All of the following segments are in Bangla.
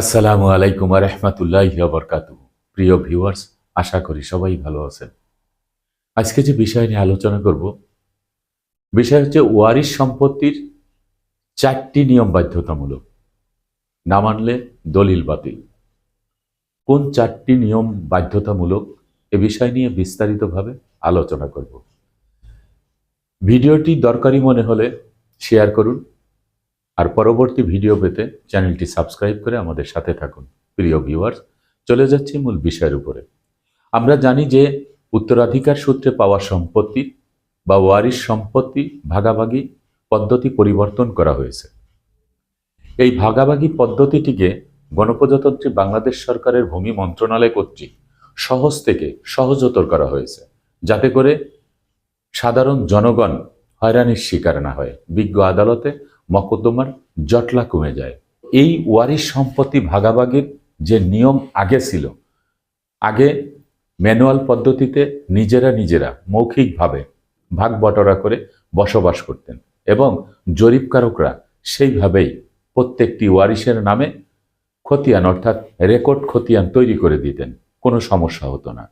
আসসালামু আলাইকুম রহমতুল্লাহ বরকাত প্রিয় ভিউয়ার্স, আশা করি সবাই ভালো আছেন। আজকে যে বিষয় নিয়ে আলোচনা করব, বিষয় হচ্ছে ওয়ারিশ সম্পত্তির চারটি নিয়ম বাধ্যতামূলক। না মানলে দলিল বাতিল। কোন চারটি নিয়ম বাধ্যতামূলক, এ বিষয় নিয়ে বিস্তারিতভাবে আলোচনা করব। ভিডিওটি দরকারি মনে হলে শেয়ার করুন আর পরবর্তী ভিডিও পেতে চ্যানেলটি সাবস্ক্রাইব করে আমাদের সাথে থাকুন, প্রিয় ভিউয়ার্স। চলে যাচ্ছি মূল বিষয়ের উপরে। আমরা জানি যে উত্তরাধিকার সূত্রে পাওয়া সম্পত্তি বা ওয়ারিশ সম্পত্তি ভাগাভাগি পদ্ধতি পরিবর্তন করা হয়েছে। এই ভাগাভাগি পদ্ধতিটিকে গণপ্রজাতন্ত্রী বাংলাদেশ সরকারের ভূমি মন্ত্রণালয় কর্তৃক সহজ থেকে সহজতর করা হয়েছে, যাতে করে সাধারণ জনগণ হয়রানির শিকার না হয়, বিজ্ঞ আদালতে মকদ্দমার জটলা কমে যায়। এই ওয়ারিশ সম্পত্তি ভাগাভাগির যে নিয়ম আগে ছিল, আগে ম্যানুয়াল পদ্ধতিতে নিজেরা নিজেরা মৌখিকভাবে ভাগ বটরা করে বসবাস করতেন এবং জরিপকারকরা সেইভাবেই প্রত্যেকটি ওয়ারিশের নামে খতিয়ান অর্থাৎ রেকর্ড খতিয়ান তৈরি করে দিতেন, কোনো সমস্যা হতো না।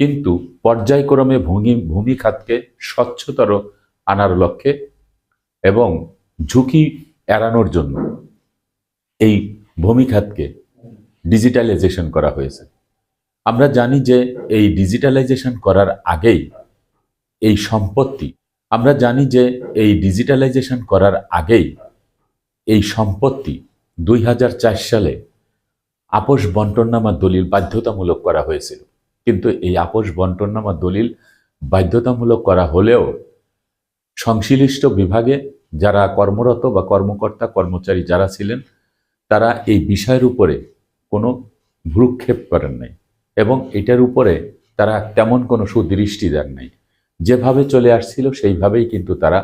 কিন্তু পর্যায়ক্রমে ভূমি ভূমি খাতকে স্বচ্ছতর আনার লক্ষ্যে এবং ঝুঁকি এড়ানোর জন্য এই ভূমি খাতকে ডিজিটালাইজেশন করা হয়েছে। আমরা জানি যে এই ডিজিটালাইজেশন করার আগেই এই সম্পত্তি, আমরা জানি যে এই ডিজিটালাইজেশন করার আগেই এই সম্পত্তি দুই হাজার চার সালে আপোষ বন্টননামা দলিল বাধ্যতামূলক করা হয়েছিল। কিন্তু এই আপোষ বন্টননামা দলিল বাধ্যতামূলক করা হলেও সংশ্লিষ্ট বিভাগে যারা কর্মরত বা কর্মকর্তা, কর্মচারী যারা ছিলেন, তারা এই বিষয়ের উপরে কোনো ভ্রুক্ষেপ করেন নাই এবং এটার উপরে তারা তেমন কোনো সুদৃষ্টি দেন নাই। যেভাবে চলে আসছিল, সেইভাবেই কিন্তু তারা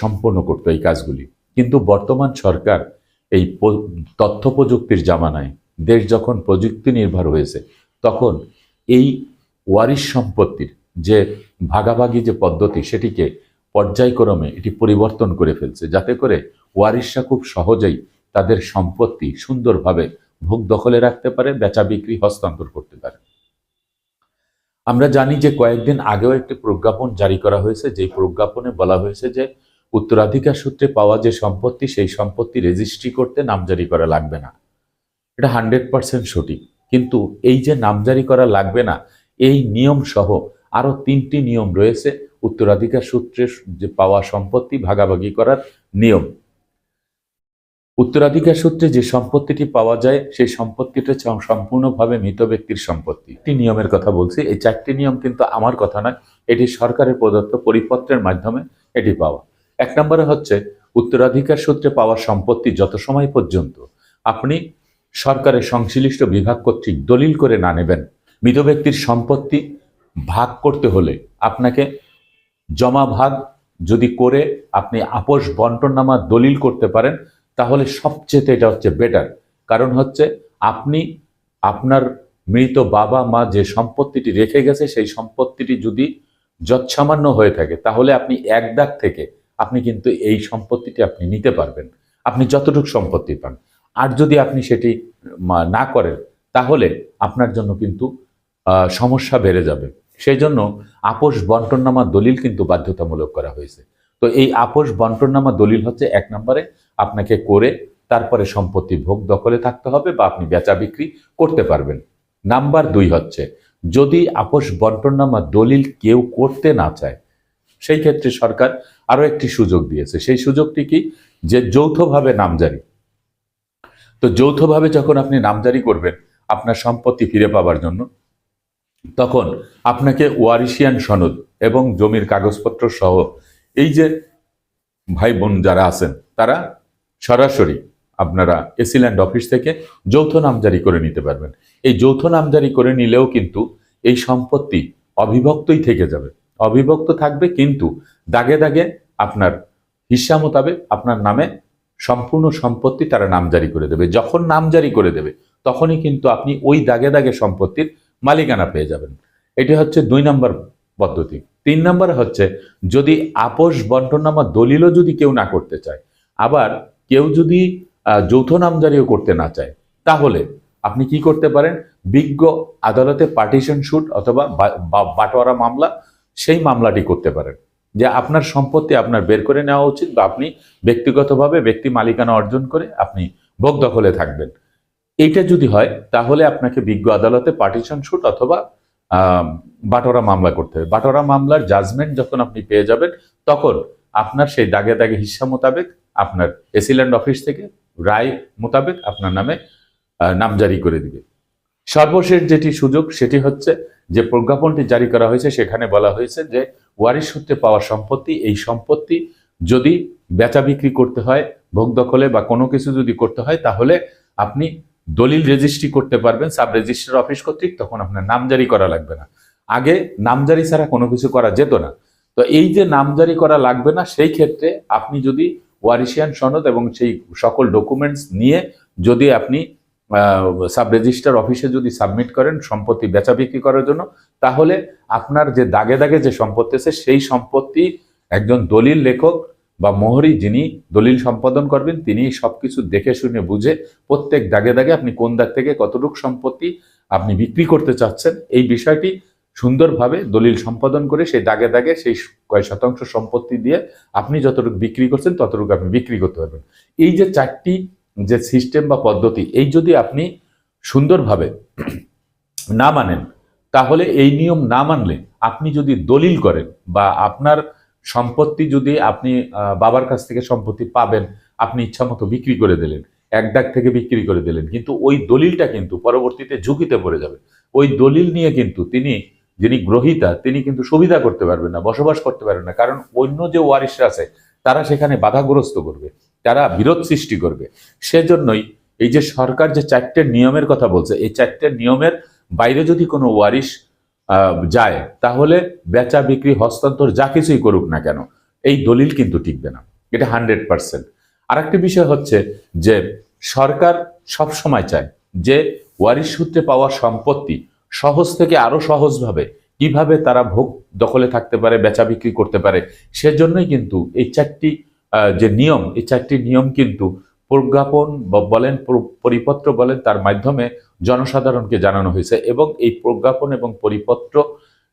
সম্পন্ন করতো এই কাজগুলি। কিন্তু বর্তমান সরকার এই তথ্য প্রযুক্তির জামানায় দেশ যখন প্রযুক্তি নির্ভর হয়েছে, তখন এই ওয়ারিশ সম্পত্তির যে ভাগাভাগি যে পদ্ধতি, সেটিকে পর্যায়ক্রমে এটি পরিবর্তন করে ফেলছে, যাতে করে ওয়ারিশরা খুব সহজেই তাদের সম্পত্তি সুন্দরভাবে ভোগ দখলে রাখতে পারে, বেচা বিক্রি হস্তান্তর করতে পারে। আমরা জানি যে কয়েকদিন আগেও একটি প্রজ্ঞাপন জারি করা হয়েছে, যেই প্রজ্ঞাপনে বলা হয়েছে যে উত্তরাধিকার সূত্রে পাওয়া যে সম্পত্তি, সেই সম্পত্তি রেজিস্ট্রি করতে নামজারি করা লাগবে না। এটা হান্ড্রেড পার্সেন্ট সঠিক। কিন্তু এই যে নামজারি করা লাগবে না, এই নিয়ম সহ আরও তিনটি নিয়ম রয়েছে উত্তরাধিকার সূত্রে যে পাওয়া সম্পত্তি ভাগাভাগি করার নিয়ম। উত্তরাধিকার সূত্রে যে সম্পত্তিটি পাওয়া যায়, সেই সম্পত্তিটা সম্পূর্ণভাবে মৃত ব্যক্তির সম্পত্তি। একটি নিয়মের কথা বলছি। এই চারটি নিয়ম কিন্তু আমার কথা নয়, এটি সরকারের প্রদত্ত পরিপত্রের মাধ্যমে এটি পাওয়া। এক নম্বরে হচ্ছে, উত্তরাধিকার সূত্রে পাওয়া সম্পত্তি যত সময় পর্যন্ত আপনি সরকারের সংশ্লিষ্ট বিভাগ কর্তৃক দলিল করে না নেবেন, মৃত ব্যক্তির সম্পত্তি ভাগ করতে হলে আপনাকে জমা ভাগ যদি করে আপনি আপোষ বন্টননামা দলিল করতে পারেন, তাহলে সবচেয়ে এটা হচ্ছে বেটার কারণ হচ্ছে আপনি, আপনার মৃত বাবা মা যে সম্পত্তিটি রেখে গেছে, সেই সম্পত্তিটি যদি যৎসামান্য হয়ে থাকে, তাহলে আপনি এক দাগ থেকে আপনি কিন্তু এই সম্পত্তিটি আপনি নিতে পারবেন। আপনি যতটুকু সম্পত্তি পান। আর যদি আপনি সেটি না করেন, তাহলে আপনার জন্য কিন্তু সমস্যা বেড়ে যাবে। সেই জন্য আপোষ বন্টননামা দলিল কিন্তু বাধ্যতামূলক করা হয়েছে। তো এই আপোষ বন্টননামা দলিল হচ্ছে এক নম্বরে আপনাকে করে তারপরে সম্পত্তি ভোগ দখলে থাকতে হবে বা আপনি বেচা বিক্রি করতে পারবেন। নাম্বার দুই হচ্ছে, যদি আপোষ বন্টননামা দলিল কেউ করতে না চায়, সেই ক্ষেত্রে সরকার আরও একটি সুযোগ দিয়েছে। সেই সুযোগটি কি? যে যৌথভাবে নামজারি। তো যৌথভাবে যখন আপনি নামজারি করবেন, আপনার সম্পত্তি ফিরে পাওয়ার জন্য তখন আপনাকে ওয়ারিশিয়ান সনদ এবং জমির কাগজপত্র সহ এই যে ভাই বোন যারা আছেন, তারা সরাসরি আপনারা এসিল্যান্ড অফিস থেকে যৌথ নামজারি করে নিতে পারবেন। এই যৌথ নামজারি করে নিলেও কিন্তু এই সম্পত্তি অবিভক্তই থেকে যাবে। অবিভক্ত থাকবে কিন্তু দাগে দাগে আপনার হিসা মোতাবেক আপনার নামে সম্পূর্ণ সম্পত্তি তারা নামজারি করে দেবে। যখন নামজারি করে দেবে, তখনই কিন্তু আপনি ওই দাগে দাগে সম্পত্তির মালিকানা পেয়ে যাবেন। এটি হচ্ছে দুই নম্বর পদ্ধতি। তিন নম্বর হচ্ছে, যদি আপোষ বন্টননামা দলিলও যদি কেউ না করতে চায়, আবার কেউ যদি যৌথ নামজারিও করতে না চায়, তাহলে আপনি কি করতে পারেন? বিজ্ঞ আদালতে পার্টিশন শুট অথবা বাটোয়ারা মামলা, সেই মামলাটি করতে পারেন। যে আপনার সম্পত্তি আপনার বের করে নেওয়া উচিত বা আপনি ব্যক্তিগতভাবে ব্যক্তি মালিকানা অর্জন করে আপনি ভোগ দখলে থাকবেন। এইটা যদি হয় তাহলে আপনাকে বিজ্ঞ আদালতে পার্টিশন শুট অথবা আহ, বাটোয়ারা মামলা করতে হবে। বাটোয়ারা মামলার জাজমেন্ট যখন আপনি পেয়ে যাবেন তখন আপনার সেই দাগে দাগে হিসা মোতাবেক আপনার এসিল্যান্ড অফিস থেকে রায় মোতাবেক আপনার নামে নাম জারি করে দিবে। সর্বশেষ যেটি সুযোগ সেটি হচ্ছে যে প্রজ্ঞাপনটি জারি করা হয়েছে সেখানে বলা হয়েছে যে ওয়ারিশ সূত্রে পাওয়া সম্পত্তি এই সম্পত্তি যদি বেচা বিক্রি করতে হয় ভোগ দখলে বা কোনো কিছু যদি করতে হয় তাহলে আপনি দলিল রেজিস্ট্রি করতে পারবেন সাব রেজিস্ট্রার অফিস কর্তৃক, তখন আপনার নামজারি করা লাগবে না। আগে নামজারি ছাড়া কোনো কিছু করা যেত না। তো এই যে নামজারি করা লাগবে না, সেই ক্ষেত্রে আপনি যদি ওয়ারিশিয়ান সনদ এবং সেই সকল ডকুমেন্টস নিয়ে যদি আপনি সাব রেজিস্ট্রার অফিসে যদি সাবমিট করেন সম্পত্তি বেচা বিক্রি করার জন্য, তাহলে আপনার যে দাগে দাগে যে সম্পত্তি আছে, সেই সম্পত্তি একজন দলিল লেখক বা মোহরি যিনি দলিল সম্পাদন করবেন, তিনি সবকিছু দেখে শুনে বুঝে প্রত্যেক দাগে দাগে আপনি কোন দাগ থেকে কতটুকু সম্পত্তি আপনি বিক্রি করতে চাচ্ছেন, এই বিষয়টি সুন্দরভাবে দলিল সম্পাদন করে সেই দাগে দাগে সেই কয় শতাংশ সম্পত্তি দিয়ে আপনি যতটুকু বিক্রি করছেন, ততটুকু আপনি বিক্রি করতে পারবেন। এই যে চারটি যে সিস্টেম বা পদ্ধতি, এই যদি আপনি সুন্দরভাবে না মানেন, তাহলে এই নিয়ম না মানলে আপনি যদি দলিল করেন বা আপনার সম্পত্তি যদি আপনি বাবার কাছ থেকে সম্পত্তি পাবেন, আপনি ইচ্ছামতো বিক্রি করে দিলেন, এক ডাক থেকে বিক্রি করে দিলেন, কিন্তু ওই দলিলটা কিন্তু পরবর্তীতে ঝুঁকিতে পড়ে যাবে। ওই দলিল নিয়ে কিন্তু তিনি, যিনি গ্রহিতা, তিনি কিন্তু সুবিধা করতে পারবেন না, বসবাস করতে পারবেন না, কারণ অন্য যে ওয়ারিশরা আছে, তারা সেখানে বাধাগ্রস্ত করবে, তারা বিরোধ সৃষ্টি করবে। সেজন্যই এই যে সরকার যে চারটে নিয়মের কথা বলছে, এই চারটে নিয়মের বাইরে যদি কোনো ওয়ারিশ যায়, তাহলে বেচা বিক্রি, হস্তান্তর যা কিছুই করুক না কেন, এই দলিল কিন্তু টিকবে না। এটা হান্ড্রেড পার্সেন্ট আরেকটি বিষয় হচ্ছে যে সরকার সব সময় চায় যে ওয়ারিশ সূত্রে পাওয়া সম্পত্তি সহজ থেকে আরও সহজভাবে কীভাবে তারা ভোগ দখলে থাকতে পারে, বেচা বিক্রি করতে পারে, সেজন্যই কিন্তু এই চারটি যে নিয়ম, এই চারটি নিয়ম কিন্তু প্রজ্ঞাপন বলেন পরিপত্র বলেন তার মাধ্যমে জনসাধারণকে জানানো হয়েছে এবং এই প্রজ্ঞাপন এবং পরিপত্র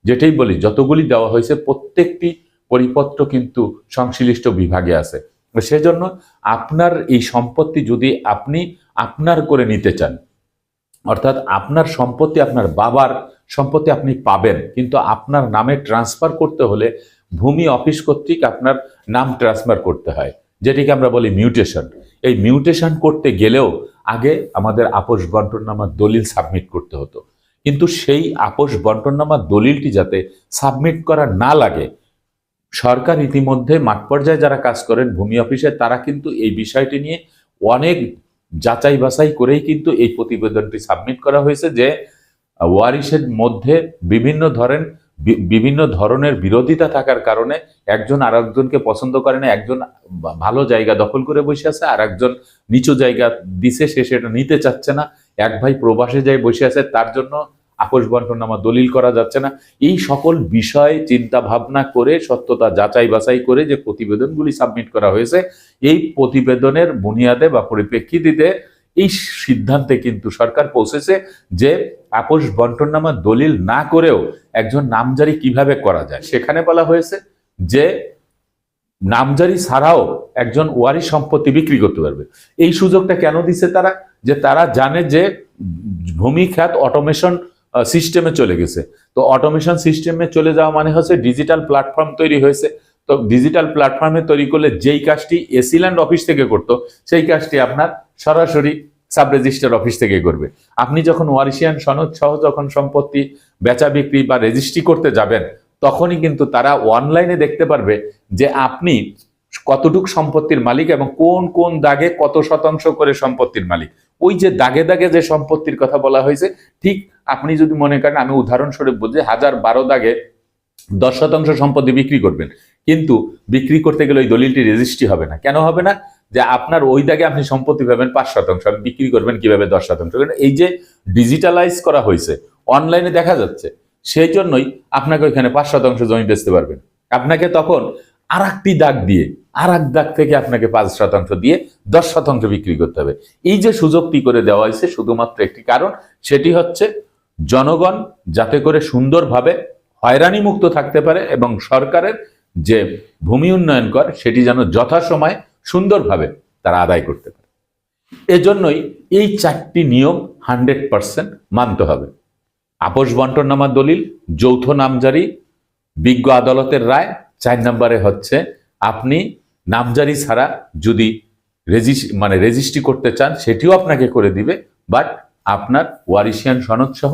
যেটাই বলি, যতগুলি দেওয়া হয়েছে প্রত্যেকটি পরিপত্র কিন্তু সংশ্লিষ্ট বিভাগে আছে। সেজন্য আপনার এই সম্পত্তি যদি আপনি আপনার করে নিতে চান, অর্থাৎ আপনার সম্পত্তি আপনার বাবার সম্পত্তি আপনি পাবেন, কিন্তু আপনার নামে ট্রান্সফার করতে হলে ভূমি অফিস কর্তৃক আপনার নাম ট্রান্সফার করতে হয়। যেটিকে আমরা বলি মিউটেশন এই মিউটেশন করতে গেলেও আগে আমাদের আপোষ বন্টননামার দলিল সাবমিট করতে হতো। কিন্তু সেই আপোষ বন্টননামার দলিলটি যাতে সাবমিট করা না লাগে সরকার ইতিমধ্যে মাঠ পর্যায়ে যারা কাজ করেন ভূমি অফিসে তারা কিন্তু এই বিষয়টি নিয়ে অনেক যাচাই বাছাই করেই কিন্তু এই প্রতিবেদনটি সাবমিট করা হয়েছে যে আহ, ওয়ারিশের মধ্যে বিভিন্ন ধরেন বি- বিভিন্ন ধরনের বিরোধিতা থাকার কারণে একজন আর একজনকে পছন্দ করে না, একজন ভালো জায়গা দখল করে বসে আছে, আর একজন নিচু জায়গা দিছে, সে সেটা নিতে চাচ্ছে না। এক ভাই প্রবাসে যায় বসে আছে, তার জন্য আপোষ বন্টনামা দলিল করা যাচ্ছে না। এই সকল বিষয়, চিন্তা ভাবনা করে, সত্যতা যাচাই বাছাই করে যে প্রতিবেদনগুলি সাবমিট করা হয়েছে, এই প্রতিবেদনের বুনিয়াদে বা পরিপ্রেক্ষিতে এই সিদ্ধান্তে কিন্তু সরকার পৌঁছেছে যে আপোষ বন্টননামা দলিল না করেও একজন নামজারি কীভাবে করা যায়? সেখানে বলা হয়েছে যে নামজারি ছাড়াও একজন ওয়ারি সম্পত্তি বিক্রি করতে পারবে। এই সুযোগটা কেন দিছে তারা? যে তারা জানে যে ভূমি খ্যাত অটোমেশন সিস্টেমে চলে গেছে। তো অটোমেশন সিস্টেমে চলে যাওয়া মানে হচ্ছে ডিজিটাল প্ল্যাটফর্ম তৈরি হয়েছে। তো ডিজিটাল প্ল্যাটফর্মে তৈরি করলে যেই কাজটি এসিল্যান্ড অফিস থেকে করতো, সেই কাজটি আপনার সরাসরি সাব রেজিস্টার অফিস থেকে করবে। আপনি যখন ওয়ারিশিয়ান সনদ সহ যখন সম্পত্তি বেচা বিক্রি বা রেজিস্ট্রি করতে যাবেন, তখনই কিন্তু তারা অনলাইনে দেখতে পারবে যে আপনি কতটুক সম্পত্তির মালিক এবং কোন কোন দাগে কত শতাংশ করে সম্পত্তির মালিক। ওই যে দাগে দাগে যে সম্পত্তির কথা বলা হয়েছে, ঠিক আপনি যদি মনে করেন, আমি উদাহরণস্বরূপ বলছি, হাজার বারো দাগে দশ শতাংশ সম্পত্তি বিক্রি করবেন। কিন্তু বিক্রি করতে গেলে ওই দলিলটি রেজিস্ট্রি হবে না। কেন হবে না? যে আপনার ওই দাগে আপনি সম্পত্তি পাবেন পাঁচ শতাংশ। আপনি বিক্রি করবেন কীভাবে দশ শতাংশ? এই যে ডিজিটালাইজ করা হয়েছে অনলাইনে দেখা যাচ্ছে, সেই জন্যই আপনাকে ওইখানে পাঁচ শতাংশ জমি বেচতে পারবেন। আপনাকে তখন আর একটি দাগ দিয়ে আর এক দাগ থেকে আপনাকে পাঁচ শতাংশ দিয়ে দশ শতাংশ বিক্রি করতে হবে। এই যে সুযোগটি করে দেওয়া হয়েছে, শুধুমাত্র একটি কারণ, সেটি হচ্ছে জনগণ যাতে করে সুন্দরভাবে হয়রানি মুক্ত থাকতে পারে এবং সরকারের যে ভূমি উন্নয়ন কর, সেটি যেন যথাসময়ে সুন্দরভাবে তারা আদায় করতে পারে। এজন্যই এই চারটি নিয়ম হান্ড্রেড পার্সেন্ট মানতে হবে। আপোষ বন্টননামা দলিল, যৌথ নামজারি, বিজ্ঞ আদালতের রায়, চার নম্বরে হচ্ছে আপনি নামজারি ছাড়া যদি রেজিস মানে রেজিস্ট্রি করতে চান, সেটিও আপনাকে করে দিবে, বাট আপনার ওয়ারিশিয়ান সনদ সহ